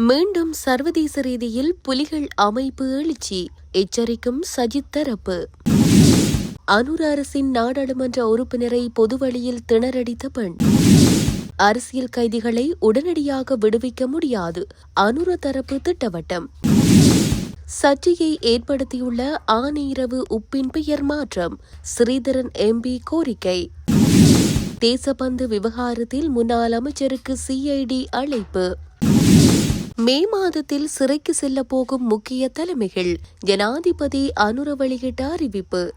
மீண்டும் சர்வதேச ரீதியில் புலிகள் அமைப்பு எழுச்சி. எச்சரிக்கும் சஜித் தரப்பு. அனுர் அரசின் நாடாளுமன்ற உறுப்பினரை பொதுவழியில் திணறடித்த பெண். அரசியல் கைதிகளை உடனடியாக விடுவிக்க முடியாது அனுர தரப்பு திட்டவட்டம். சர்ச்சையை ஏற்படுத்தியுள்ள ஆனையிரவு உப்பின் பெயர் மாற்றம் ஸ்ரீதரன் எம்பி கோரிக்கை. தேசபந்து விவகாரத்தில் முன்னாள் அமைச்சருக்கு சிஐடி அழைப்பு. மே மாதத்தில் சிறைக்கு செல்ல போகும் முக்கிய தலைமைகள் ஜனாதிபதி அனுர வெளியிட்ட அறிவிப்பு.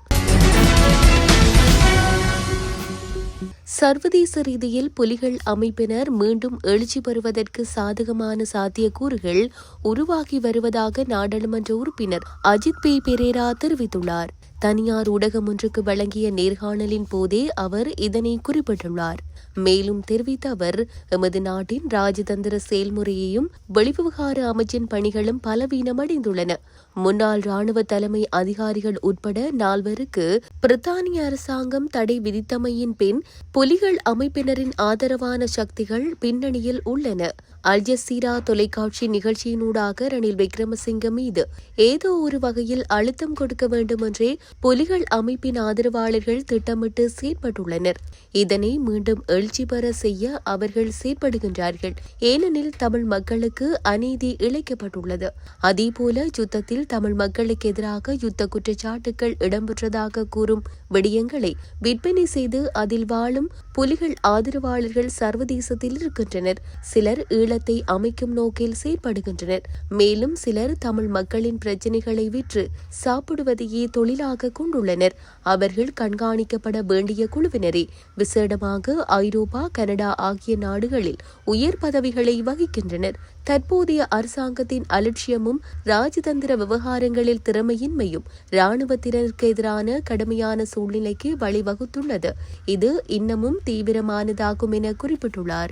சர்வதேச ரீதியில் புலிகள் அமைப்பினர் மீண்டும் எழுச்சி பெறுவதற்கு சாதகமான சாத்தியக்கூறுகள் உருவாகி வருவதாக நாடாளுமன்ற உறுப்பினர் அஜித் பி. பெரேரா தெரிவித்துள்ளார். தனியார் ஊடகம் ஒன்றுக்கு வழங்கிய நேர்காணலின் போதே அவர் இதனை குறிப்பிட்டுள்ளார். மேலும் தெரிவித்த அவர் எமது நாட்டின் ராஜதந்திர செயல்முறையையும் வெளிவிவகார அமைச்சின் பணிகளும் பலவீனமடைந்துள்ளன. முன்னாள் ராணுவ தலைமை அதிகாரிகள் உட்பட நால்வருக்கு பிரித்தானிய அரசாங்கம் தடை விதித்தமையின் பின் புலிகள் அமைப்பினரின் ஆதரவான சக்திகள் பின்னணியில் உள்ளன. அல் ஜசீரா தொலைக்காட்சி நிகழ்ச்சியினூடாக ரணில் விக்ரமசிங்க மீது ஏதோ ஒரு வகையில் அழுத்தம் கொடுக்க வேண்டுமென்றே புலிகள் அமைப்பின் ஆதரவாளர்கள் திட்டமிட்டு செயற்பட்டுள்ளனர். இதனை மீண்டும் எழுச்சி பெற செய்ய அவர்கள் செயற்படுகின்றார்கள். ஏனெனில் தமிழ் மக்களுக்கு அநீதி இழைக்கப்பட்டுள்ளது. அதேபோல யுத்தத்தில் தமிழ் மக்களுக்கு எதிராக யுத்த குற்றச்சாட்டுகள் இடம்பெற்றதாக கூறும் விடயங்களை விற்பனை செய்து அதில் வாழும் புலிகள் ஆதரவாளர்கள் சர்வதேசத்தில் இருக்கின்றனர். சிலர் ஈழ ஈழத்தை அமைக்கும் நோக்கில் செயற்படுகின்றனர். மேலும் சிலர் தமிழ் மக்களின் பிரச்சினைகளை விற்று சாப்பிடுவதையே தொழிலாக கொண்டுள்ளனர். அவர்கள் கண்காணிக்கப்பட வேண்டிய குழுவினரே விசேடமாக ஐரோப்பா கனடா ஆகிய நாடுகளில் உயர் பதவிகளை வகிக்கின்றனர். தற்போதைய அரசாங்கத்தின் அலட்சியமும் ராஜதந்திர விவகாரங்களில் திறமையின்மையும் இராணுவத்தினருக்கு எதிரான கடுமையான சூழ்நிலைக்கு வழிவகுத்துள்ளது. இது இன்னமும் தீவிரமானதாகும் என குறிப்பிட்டுள்ளார்.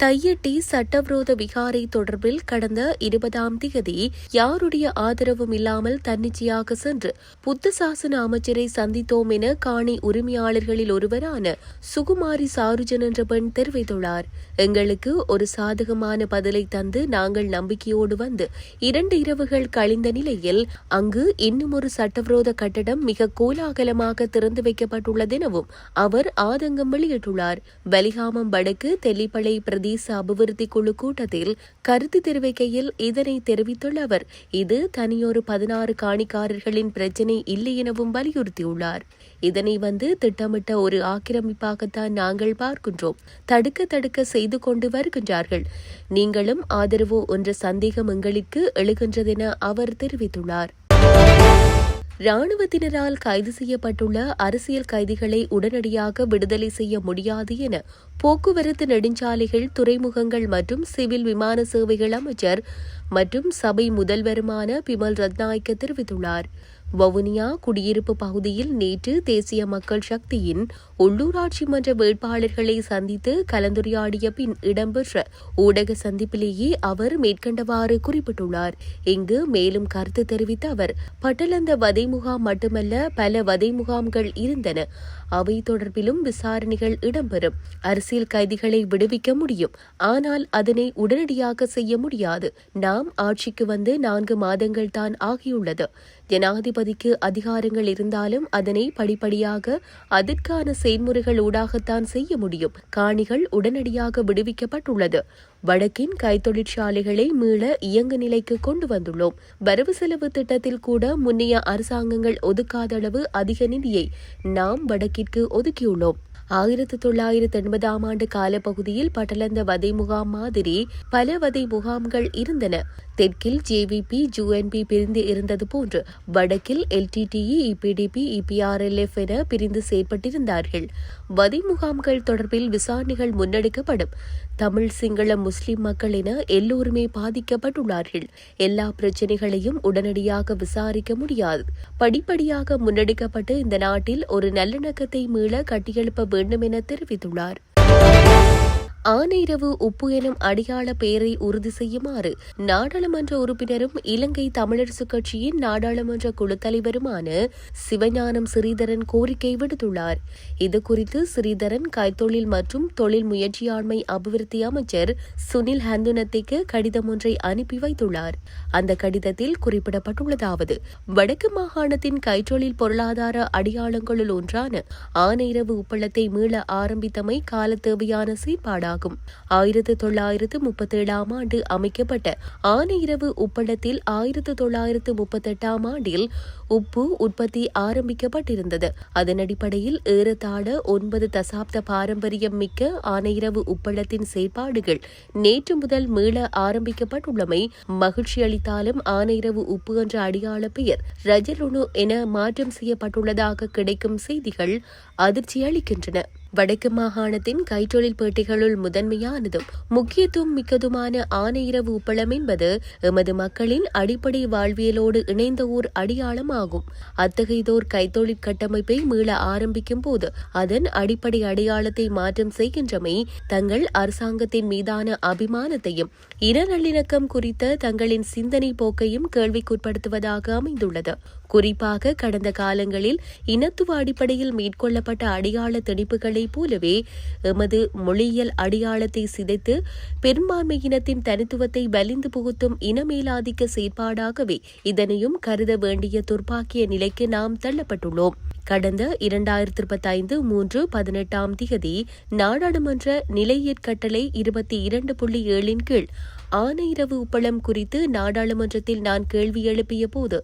தையட்டி சட்டவிரோத விகாரை தொடர்பில் கடந்த இருபதாம் தேதி யாருடைய ஆதரவும் இல்லாமல் தன்னிச்சையாக சென்று புத்த சாசன அமைச்சரை சந்தித்தோம் என காணி உரிமையாளர்களில் ஒருவரான சுகுமாரி சாருஜன் என்ற பெண் தெரிவித்துள்ளார். எங்களுக்கு ஒரு சாதகமான பதிலை தந்து நாங்கள் நம்பிக்கையோடு வந்து இரண்டு இரவுகள் கழிந்த நிலையில் அங்கு இன்னும் ஒரு சட்டவிரோத கட்டடம் மிக கோலாகலமாக திறந்து வைக்கப்பட்டுள்ளதெனவும் அவர் ஆதங்கம் வெளியிட்டுள்ளார். வலிகாமம் வடக்கு தெல்லிப்பளை பிரதேச அபிவிருத்தி குழு கூட்டத்தில் கருத்து தெரிவிக்கையில் இதனை தெரிவித்துள்ள அவர் இது தனியொரு பதினாறு காணிக்காரர்களின் பிரச்சினை இல்லை எனவும் வலியுறுத்தியுள்ளார். இதனை வந்து திட்டமிட்ட ஒரு ஆக்கிரமிப்பாகத்தான் நாங்கள் பார்க்கின்றோம். தடுக்க தடுக்க செய்து கொண்டு வருகின்றார்கள். நீங்களும் ஆதரவோ என்ற சந்தேகம் எங்களுக்கு எழுகின்றதென அவர் தெரிவித்துள்ளார். ராணுவத்தினரால் கைது செய்யப்பட்டுள்ள அரசியல் கைதிகளை உடனடியாக விடுதலை செய்ய முடியாது என போக்குவரத்து நெடுஞ்சாலைகள் துறைமுகங்கள் மற்றும் சிவில் விமான சேவைகள் அமைச்சர் மற்றும் சபை முதல்வருமான பிமல் ரத்நாயக்க தெரிவித்துள்ளார். வவுனியா குடியிருப்பு பகுதியில் நேற்று தேசிய மக்கள் சக்தியின் உள்ளூராட்சி மன்ற வேட்பாளர்களை சந்தித்து கலந்துரையாடிய பின் இடம்பெற்ற ஊடக சந்திப்பிலேயே அவர் மேற்கண்டவாறு குறிப்பிட்டுள்ளார். இங்கு மேலும் கருத்து தெரிவித்த அவர் பட்டலந்த வதை முகாம் மட்டுமல்ல பல வதை முகாம்கள் இருந்தன. அவை தொடர்பிலும் விசாரணைகள் இடம்பெறும். அரசியல் கைதிகளை விடுவிக்க முடியும். ஆனால் அதனை உடனடியாக செய்ய முடியாது. நாம் ஆட்சிக்கு வந்து நான்கு மாதங்கள் தான் ஆகியுள்ளது. ஜனாதிபதிக்கு அதிகாரங்கள் இருந்தாலும் அதனை படிப்படியாக அதற்கான செயல்முறைகள் ஊடாகத்தான் செய்ய முடியும். காணிகள் உடனடியாக விடுவிக்கப்பட்டுள்ளது. வடக்கின் கைத்தொழிற்சாலைகளை மீள இயங்கு நிலைக்கு கொண்டு வந்துள்ளோம். வரவு செலவு திட்டத்தில் கூட முன்னைய அரசாங்கங்கள் ஒதுக்காத அளவு அதிக நிதியை நாம் வடக்கிற்கு ஒதுக்கியுள்ளோம். ஆயிரத்தி தொள்ளாயிரத்தி எண்பதாம் ஆண்டு காலப்பகுதியில் பட்டலந்த வதை முகாம் மாதிரி பல வதை முகாம்கள் இருந்தன. தெற்கில் ஜேவிபி ஜூஎன்பி பிரிந்து இருந்தது போன்று வடக்கில் எல்டிடிஇ இபிடிபி இபிஆர்எல்எஃப் என பிரிந்து செயற்பட்டிருந்தார்கள். வதை முகாம்கள் தொடர்பில் விசாரணைகள் முன்னெடுக்கப்படும். தமிழ் சிங்கள முஸ்லிம் மக்கள் என எல்லோருமே பாதிக்கப்பட்டுள்ளார்கள். எல்லா பிரச்சினைகளையும் உடனடியாக விசாரிக்க முடியாது. படிப்படியாக முன்னெடுக்கப்பட்டு இந்த நாட்டில் ஒரு நல்லிணக்கத்தை மீள கட்டியெழுப்ப வேண்டும் என தெரிவித்துள்ளார். ஆனைரவு உப்பு எனும் அடையாள பெயரை உறுதி செய்யுமாறு நாடாளுமன்ற உறுப்பினரும் இலங்கை தமிழரசுக் கட்சியின் நாடாளுமன்ற குழு தலைவருமான சிவஞானம் ஸ்ரீதரன் கோரிக்கை விடுத்துள்ளார். இதுகுறித்து ஸ்ரீதரன் கைத்தொழில் மற்றும் தொழில் முயற்சியாண்மை அபிவிருத்தி அமைச்சர் சுனில் ஹந்துனத்திற்கு கடிதம் ஒன்றை அனுப்பி வைத்துள்ளார். அந்த கடிதத்தில் குறிப்பிடப்பட்டுள்ளதாவது வடக்கு மாகாணத்தின் கைத்தொழில் பொருளாதார அடையாளங்களுள் ஒன்றான ஆனைரவு உப்பளத்தை மீள ஆரம்பித்தமை கால தேவையான செயற்பாடாகும் ஆகும் ஆயிரத்து தொள்ளாயிரத்து முப்பத்தேழாம் ஆண்டு அமைக்கப்பட்ட ஆனையிரவு உப்பளத்தில் ஆயிரத்து தொள்ளாயிரத்து முப்பத்தெட்டாம் ஆண்டில் உப்பு உற்பத்தி ஆரம்பிக்கப்பட்டிருந்தது. அதன் அடிப்படையில் ஏறத்தாழ ஒன்பது தசாப்த பாரம்பரியம் மிக்க ஆனையிரவு உப்பளத்தின் செயற்பாடுகள் நேற்று முதல் மீள ஆரம்பிக்கப்பட்டுள்ளமை மகிழ்ச்சி அளித்தாலும் ஆனையிரவு உப்பு என்ற அடையாள பெயர் ரஜலுணு என மாற்றம் செய்யப்பட்டுள்ளதாக கிடைக்கும் செய்திகள் அதிர்ச்சி அளிக்கின்றன வடக்கு மாகாணத்தின் கைத்தொழில் பேட்டைகளுள் முதன்மையானதும் முக்கியத்துவம் மிக்கதுமான ஆனையிரவு உப்பளம் என்பது எமது மக்களின் அடிப்படை வாழ்வியலோடு இணைந்த ஓர் அடையாளமாகும். அத்தகையதோர் கைத்தொழில் கட்டமைப்பை மீள ஆரம்பிக்கும் போது அதன் அடிப்படை அடையாளத்தை மாற்றம் செய்கின்றமை தங்கள் அரசாங்கத்தின் மீதான அபிமானத்தையும் இன நல்லிணக்கம் குறித்த தங்களின் சிந்தனை போக்கையும் கேள்விக்குட்படுத்துவதாக அமைந்துள்ளது. குறிப்பாக கடந்த காலங்களில் இனத்துவ அடிப்படையில் மேற்கொள்ளப்பட்ட அடையாள திணிப்புகளைப் போலவே எமது மொழியியல் அடையாளத்தை சிதைத்து பெரும்பான்மையினத்தின் தனித்துவத்தை வலிந்து புகுத்தும் இனமேலாதிக்க செயற்பாடாகவே இதனையும் கருத வேண்டிய துர்ப்பாக்கிய நிலைக்கு நாம் தள்ளப்பட்டுள்ளோம். கடந்த இரண்டாயிரத்தி பத்தைந்து மூன்று பதினெட்டாம் திகதி நாடாளுமன்ற நிலையற்கட்டளை இருபத்தி இரண்டு புள்ளி ஏழின் கீழ் ஆனையிரவு உப்பளம் குறித்து நாடாளுமன்றத்தில் நான் கேள்வி எழுப்பிய போது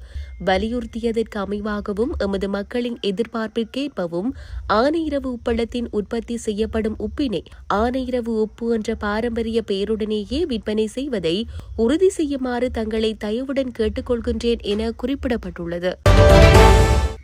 வலியுறுத்தியதற்கு அமைவாகவும் எமது மக்களின் எதிர்பார்ப்பிற்கேற்பவும் ஆனையிரவு உப்பளத்தின் உற்பத்தி செய்யப்படும் உப்பினை ஆனையிரவு உப்பு என்ற பாரம்பரிய பெயருடனேயே விற்பனை செய்வதை உறுதி செய்யுமாறு தங்களை தயவுடன் கேட்டுக்கொள்கின்றேன் என குறிப்பிடப்பட்டுள்ளது.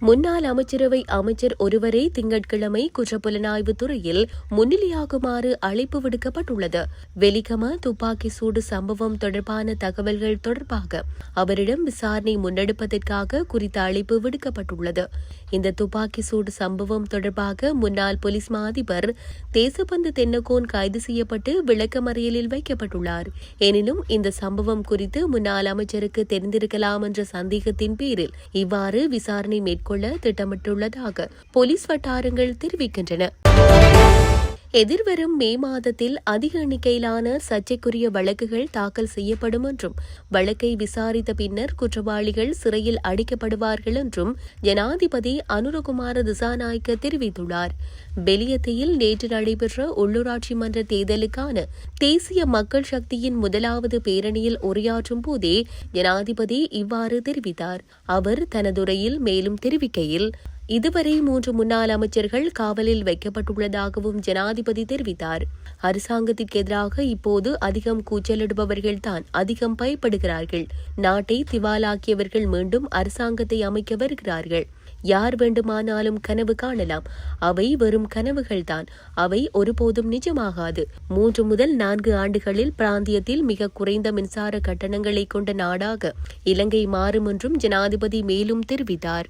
முன்னாள் அமைச்சரவை அமைச்சர் ஒருவரே திங்கட்கிழமை குற்றப்புலனாய்வு துறையில் முன்னிலையாகுமாறு அழைப்பு விடுக்கப்பட்டுள்ளது. வெலிகம துப்பாக்கி சூடு சம்பவம் தொடர்பான தகவல்கள் தொடர்பாக அவரிடம் விசாரணை முன்னெடுப்பதற்காக குறித்த அழைப்பு விடுக்கப்பட்டுள்ளது. இந்த துப்பாக்கி சூடு சம்பவம் தொடர்பாக முன்னாள் போலீஸ் மா அதிபர் தேசபந்து தென்னகோன் கைது செய்யப்பட்டு விளக்கமறியலில் வைக்கப்பட்டுள்ளார். எனினும் இந்த சம்பவம் குறித்து முன்னாள் அமைச்சருக்கு தெரிந்திருக்கலாம் என்ற சந்தேகத்தின் பேரில் இவ்வாறு விசாரணை மேற்கொள்ள திட்டமிட்டுள்ளதாக போலீஸ் வட்டாரங்கள் தெரிவிக்கின்றன. எதிர்வரும் மே மாதத்தில் அதிக எண்ணிக்கையிலான சர்ச்சைக்குரிய வழக்குகள் தாக்கல் செய்யப்படும் என்றும் வழக்கை விசாரித்த பின்னர் குற்றவாளிகள் சிறையில் அடிக்கப்படுவார்கள் என்றும் ஜனாதிபதி அனுரகுமார திசாநாயக்க தெரிவித்துள்ளார். பெலியத்தையில் நேற்று நடைபெற்ற உள்ளூராட்சி மன்ற தேர்தலுக்கான தேசிய மக்கள் சக்தியின் முதலாவது பேரணியில் உரையாற்றும் போதே ஜனாதிபதி இவ்வாறு தெரிவித்தார். அவர் தனதுரையில் மேலும் தெரிவிக்கையில் இதுவரை மூன்று முன்னாள் அமைச்சர்கள் காவலில் வைக்கப்பட்டுள்ளதாகவும் ஜனாதிபதி தெரிவித்தார். அரசாங்கத்திற்கு எதிராக இப்போது அதிகம் கூச்சலிடுபவர்கள்தான் அதிகம் பயப்படுகிறார்கள். நாட்டை திவாலாக்கியவர்கள் மீண்டும் அரசாங்கத்தை அமைக்க வருகிறார்கள். யார் வேண்டுமானாலும் கனவு காணலாம். அவை வெறும் கனவுகள்தான். அவை ஒருபோதும் நிஜமாகாது. மூன்று முதல் நான்கு ஆண்டுகளில் பிராந்தியத்தில் மிக குறைந்த மின்சார கட்டணங்களை கொண்ட நாடாக இலங்கை மாறும் என்றும் ஜனாதிபதி மேலும் தெரிவித்தார்.